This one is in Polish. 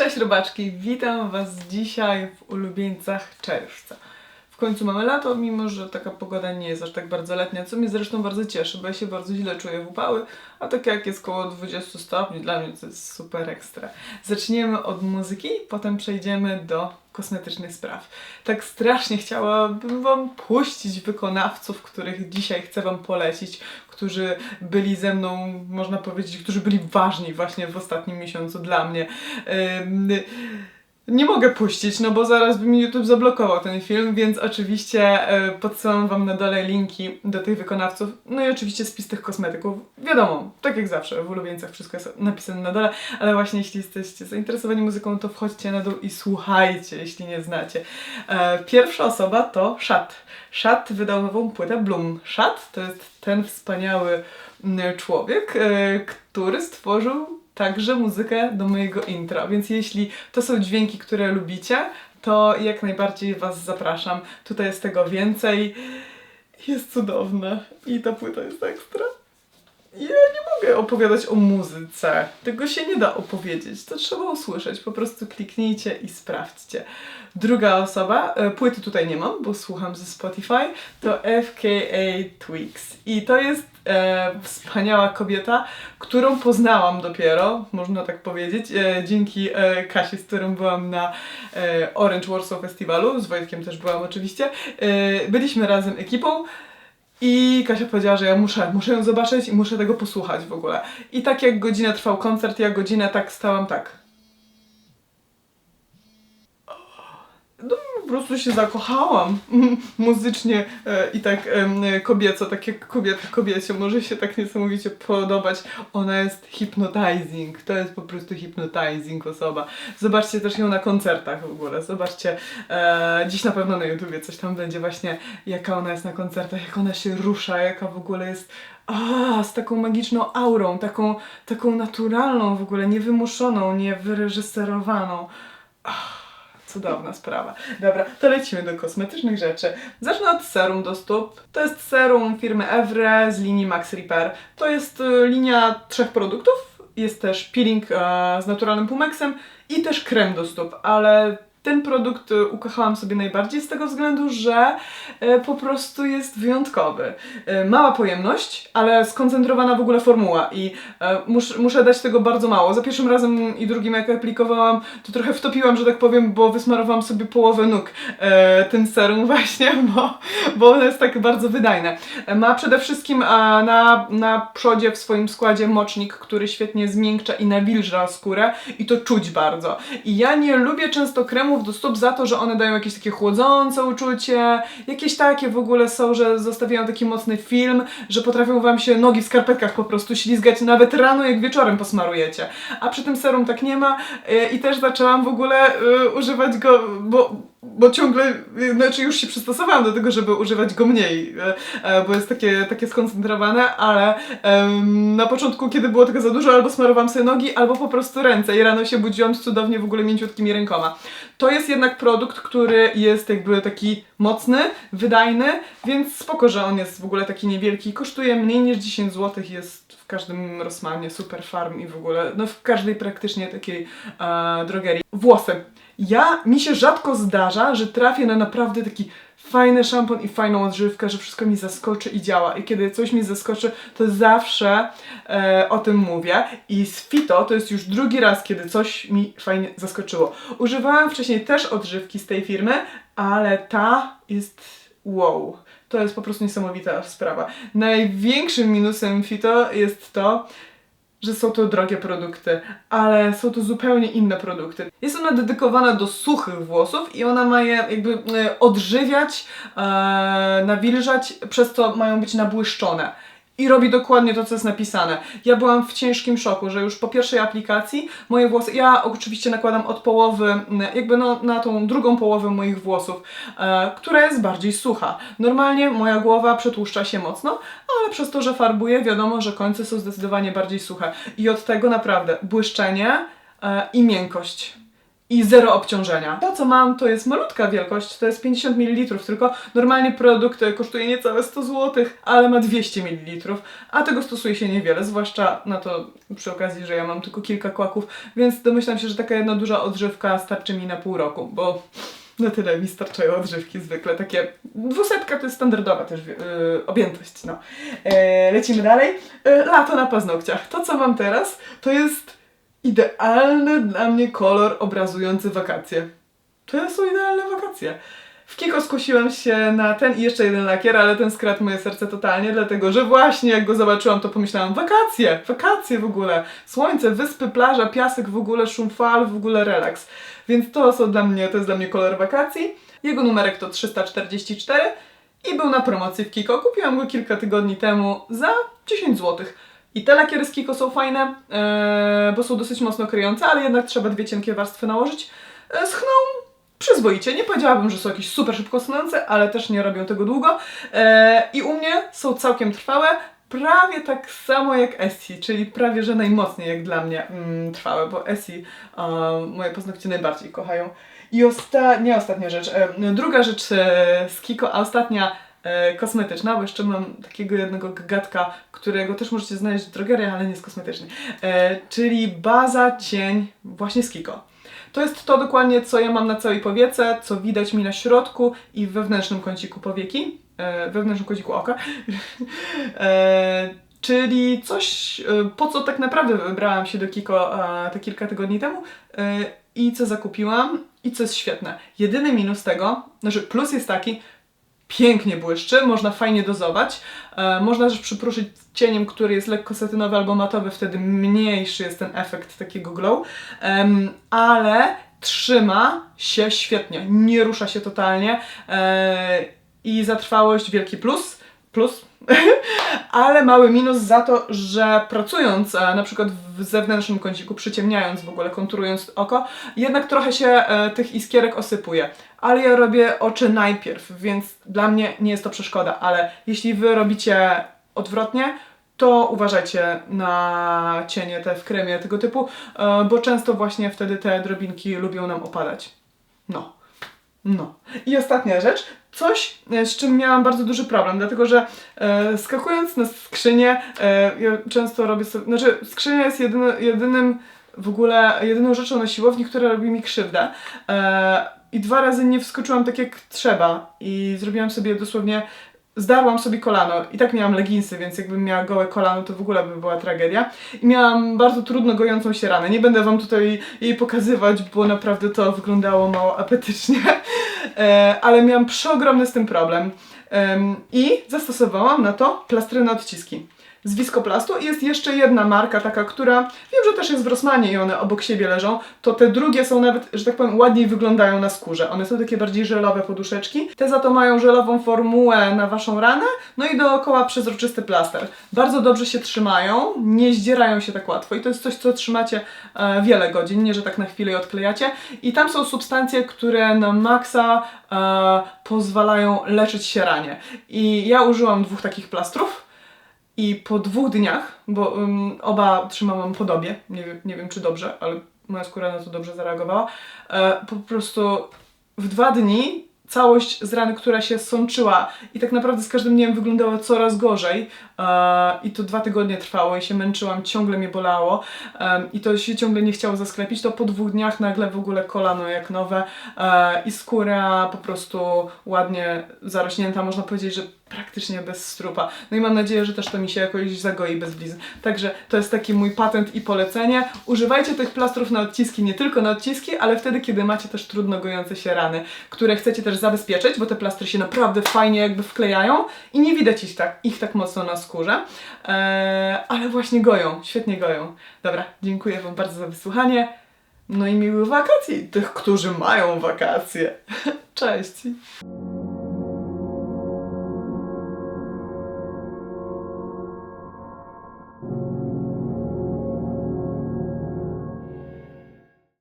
Cześć robaczki, witam Was dzisiaj w ulubieńcach czerwca. Końcu mamy lato, mimo że taka pogoda nie jest aż tak bardzo letnia, co mnie zresztą bardzo cieszy, bo ja się bardzo źle czuję w upały, a tak jak jest koło 20 stopni, dla mnie to jest super ekstra. Zaczniemy od muzyki, potem przejdziemy do kosmetycznych spraw. Tak strasznie chciałabym Wam puścić wykonawców, których dzisiaj chcę Wam polecić, którzy byli ze mną, można powiedzieć, którzy byli ważni właśnie w ostatnim miesiącu dla mnie. Ym, nie mogę puścić, no bo zaraz by mi YouTube zablokował ten film, więc oczywiście e, podsyłam Wam na dole linki do tych wykonawców. No i oczywiście spis tych kosmetyków. Wiadomo, tak jak zawsze, w ulubieńcach wszystko jest napisane na dole, ale właśnie jeśli jesteście zainteresowani muzyką, to wchodźcie na dół i słuchajcie, jeśli nie znacie. E, pierwsza osoba to Szat. Szat wydał nową płytę Bloom. Szat to jest ten wspaniały mm, człowiek, e, który stworzył także muzykę do mojego intro, więc jeśli to są dźwięki, które lubicie, to jak najbardziej Was zapraszam. Tutaj jest tego więcej. Jest cudowne i ta płyta jest ekstra. Ja nie mogę opowiadać o muzyce. Tego się nie da opowiedzieć. To trzeba usłyszeć. Po prostu kliknijcie i sprawdźcie. Druga osoba, e, płyty tutaj nie mam, bo słucham ze Spotify, to FKA Twix. I to jest e, wspaniała kobieta, którą poznałam dopiero, można tak powiedzieć, e, dzięki e, Kasi, z którą byłam na e, Orange Warsaw Festiwalu. Z Wojtkiem też byłam oczywiście. E, byliśmy razem ekipą. I Kasia powiedziała, że ja muszę, muszę ją zobaczyć i muszę tego posłuchać w ogóle. I tak jak godzinę trwał koncert, ja godzinę tak stałam tak. No, po prostu się zakochałam muzycznie e, i tak kobieco, tak jak kobieta kobiecie może się tak niesamowicie podobać. Ona jest hypnotizing, to jest po prostu hypnotizing osoba. Zobaczcie też ją na koncertach w ogóle, zobaczcie, e, dziś na pewno na YouTubie coś tam będzie właśnie, jaka ona jest na koncertach, jak ona się rusza, jaka w ogóle jest a, z taką magiczną aurą, taką, taką naturalną w ogóle, niewymuszoną, niewyreżyserowaną. Ach. Cudowna sprawa. Dobra, to lecimy do kosmetycznych rzeczy. Zacznę od serum do stóp. To jest serum firmy Evre z linii Max Repair. To jest y, linia trzech produktów. Jest też peeling e, z naturalnym pumexem i też krem do stóp, ale ten produkt y, ukochałam sobie najbardziej z tego względu, że e, po prostu jest wyjątkowy. E, mała pojemność, ale skoncentrowana w ogóle formuła i mus, muszę dać tego bardzo mało. Za pierwszym razem i drugim jak aplikowałam, to trochę wtopiłam, że tak powiem, bo wysmarowałam sobie połowę nóg tym serum właśnie, bo, bo ono jest tak bardzo wydajne. Ma przede wszystkim na, na przodzie w swoim składzie mocznik, który świetnie zmiękcza i nawilża skórę i to czuć bardzo. I ja nie lubię często kremów do stóp za to, że one dają jakieś takie chłodzące uczucie, jakieś takie w ogóle są, że zostawiają taki mocny film, że potrafią wam się nogi w skarpetkach po prostu ślizgać nawet rano jak wieczorem posmarujecie. A przy tym serum tak nie ma e, i też zaczęłam w ogóle e, używać go, bo bo ciągle, znaczy już się przystosowałam do tego, żeby używać go mniej, e, e, bo jest takie, takie skoncentrowane, ale em, na początku, kiedy było tego za dużo, albo smarowałam sobie nogi, albo po prostu ręce i rano się budziłam z cudownie w ogóle mięciutkimi rękoma. To jest jednak produkt, który jest jakby taki mocny, wydajny, więc spoko, że on jest w ogóle taki niewielki. Kosztuje mniej niż 10 zł, jest każdym Rossmanie, Super Farm i w ogóle, no w każdej praktycznie takiej e, drogerii. Włosy. Ja, mi się rzadko zdarza, że trafię na naprawdę taki fajny szampon i fajną odżywkę, że wszystko mi zaskoczy i działa. I kiedy coś mi zaskoczy, to zawsze e, o tym mówię. I z Fito to jest już drugi raz, kiedy coś mi fajnie zaskoczyło. Używałam wcześniej też odżywki z tej firmy, ale ta jest wow. To jest po prostu niesamowita sprawa. Największym minusem Fito jest to, że są to drogie produkty, ale są to zupełnie inne produkty. Jest ona dedykowana do suchych włosów i ona ma je jakby e, odżywiać, e, nawilżać, przez co mają być nabłyszczone. I robi dokładnie to, co jest napisane. Ja byłam w ciężkim szoku, że już po pierwszej aplikacji moje włosy, ja oczywiście nakładam od połowy, m, jakby no, na tą drugą połowę moich włosów, e, która jest bardziej sucha. Normalnie moja głowa przetłuszcza się mocno, ale przez to, że farbuję, wiadomo, że końce są zdecydowanie bardziej suche. I od tego naprawdę błyszczenie e, i miękkość. I zero obciążenia. To, co mam, to jest malutka wielkość, to jest 50 ml, tylko normalnie produkt e, kosztuje niecałe 100 zł, ale ma 200 ml, a tego stosuje się niewiele, zwłaszcza na to przy okazji, że ja mam tylko kilka kłaków, więc domyślam się, że taka jedna duża odżywka starczy mi na pół roku, bo na tyle mi starczają odżywki zwykle, takie dwusetka to jest standardowa też yy, objętość, no. E, lecimy dalej. E, lato na paznokciach. To, co mam teraz, to jest idealny dla mnie kolor obrazujący wakacje. To są idealne wakacje. W Kiko skusiłam się na ten i jeszcze jeden lakier, ale ten skradł moje serce totalnie, dlatego że właśnie jak go zobaczyłam, to pomyślałam wakacje, wakacje w ogóle. Słońce, wyspy, plaża, piasek, w ogóle szum fal, w ogóle relaks. Więc to są dla mnie, to jest dla mnie kolor wakacji. Jego numerek to 344 i był na promocji w Kiko. Kupiłam go kilka tygodni temu za 10 zł. I te lakiery z Kiko są fajne, e, bo są dosyć mocno kryjące, ale jednak trzeba dwie cienkie warstwy nałożyć. E, schną przyzwoicie. Nie powiedziałabym, że są jakieś super szybko schną,ące, ale też nie robią tego długo. E, I u mnie są całkiem trwałe, prawie tak samo jak Essie, czyli prawie że najmocniej jak dla mnie mm, trwałe, bo Essie e, moje paznokcie najbardziej kochają. I osta nie ostatnia rzecz, druga rzecz e, z Kiko, a ostatnia kosmetyczna, bo jeszcze mam takiego jednego gagatka, którego też możecie znaleźć w drogeriach, ale nie jest kosmetyczny. E, czyli baza cień właśnie z Kiko. To jest to dokładnie, co ja mam na całej powiece, co widać mi na środku i w wewnętrznym kąciku powieki, e, wewnętrznym kąciku oka. e, czyli coś, e, po co tak naprawdę wybrałam się do Kiko e, te kilka tygodni temu e, i co zakupiłam i co jest świetne. Jedyny minus tego, znaczy plus jest taki, pięknie błyszczy, można fajnie dozować. E, można też przypruszyć cieniem, który jest lekko satynowy albo matowy, wtedy mniejszy jest ten efekt takiego glow. Ale trzyma się świetnie, nie rusza się totalnie e, i zatrwałość wielki plus. Plus, ale mały minus za to, że pracując e, na przykład w zewnętrznym kąciku, przyciemniając w ogóle, konturując oko, jednak trochę się e, tych iskierek osypuje. Ale ja robię oczy najpierw, więc dla mnie nie jest to przeszkoda, ale jeśli wy robicie odwrotnie, to uważajcie na cienie te w kremie tego typu, e, bo często właśnie wtedy te drobinki lubią nam opadać. No. No. I ostatnia rzecz, coś, e, z czym miałam bardzo duży problem, dlatego że e, skakując na skrzynię, e, ja często robię sobie, znaczy skrzynia jest jedyny, jedynym w ogóle, jedyną rzeczą na siłowni, która robi mi krzywdę. E, I dwa razy nie wskoczyłam tak jak trzeba i zrobiłam sobie dosłownie zdarłam sobie kolano i tak miałam leginsy, więc jakbym miała gołe kolano, to w ogóle by była tragedia. I miałam bardzo trudno gojącą się ranę. Nie będę wam tutaj jej pokazywać, bo naprawdę to wyglądało mało apetycznie, e, ale miałam przeogromny z tym problem. Em, I zastosowałam na to plastry na odciski z Viscoplastu i jest jeszcze jedna marka taka, która wiem, że też jest w Rossmanie i one obok siebie leżą, to te drugie są nawet, że tak powiem, ładniej wyglądają na skórze. One są takie bardziej żelowe poduszeczki. Te za to mają żelową formułę na waszą ranę, no i dookoła przezroczysty plaster. Bardzo dobrze się trzymają, nie zdzierają się tak łatwo i to jest coś, co trzymacie e, wiele godzin, nie że tak na chwilę je odklejacie. I tam są substancje, które na maksa e, pozwalają leczyć się ranie. I ja użyłam dwóch takich plastrów. I po dwóch dniach, bo um, oba trzymałam podobie, nie wiem, nie wiem czy dobrze, ale moja skóra na to dobrze zareagowała, e, po prostu w dwa dni całość z rany, która się sączyła i tak naprawdę z każdym dniem wyglądała coraz gorzej e, i to dwa tygodnie trwało i się męczyłam, ciągle mnie bolało e, i to się ciągle nie chciało zasklepić, to po dwóch dniach nagle w ogóle kolano jak nowe e, i skóra po prostu ładnie zarośnięta, można powiedzieć, że praktycznie bez strupa. No i mam nadzieję, że też to mi się jakoś zagoi bez blizn. Także to jest taki mój patent i polecenie. Używajcie tych plastrów na odciski, nie tylko na odciski, ale wtedy, kiedy macie też trudno gojące się rany, które chcecie też zabezpieczyć, bo te plastry się naprawdę fajnie jakby wklejają i nie widać ich tak, ich tak mocno na skórze, eee, ale właśnie goją, świetnie goją. Dobra, dziękuję Wam bardzo za wysłuchanie. No i miłych wakacji tych, którzy mają wakacje. Cześć!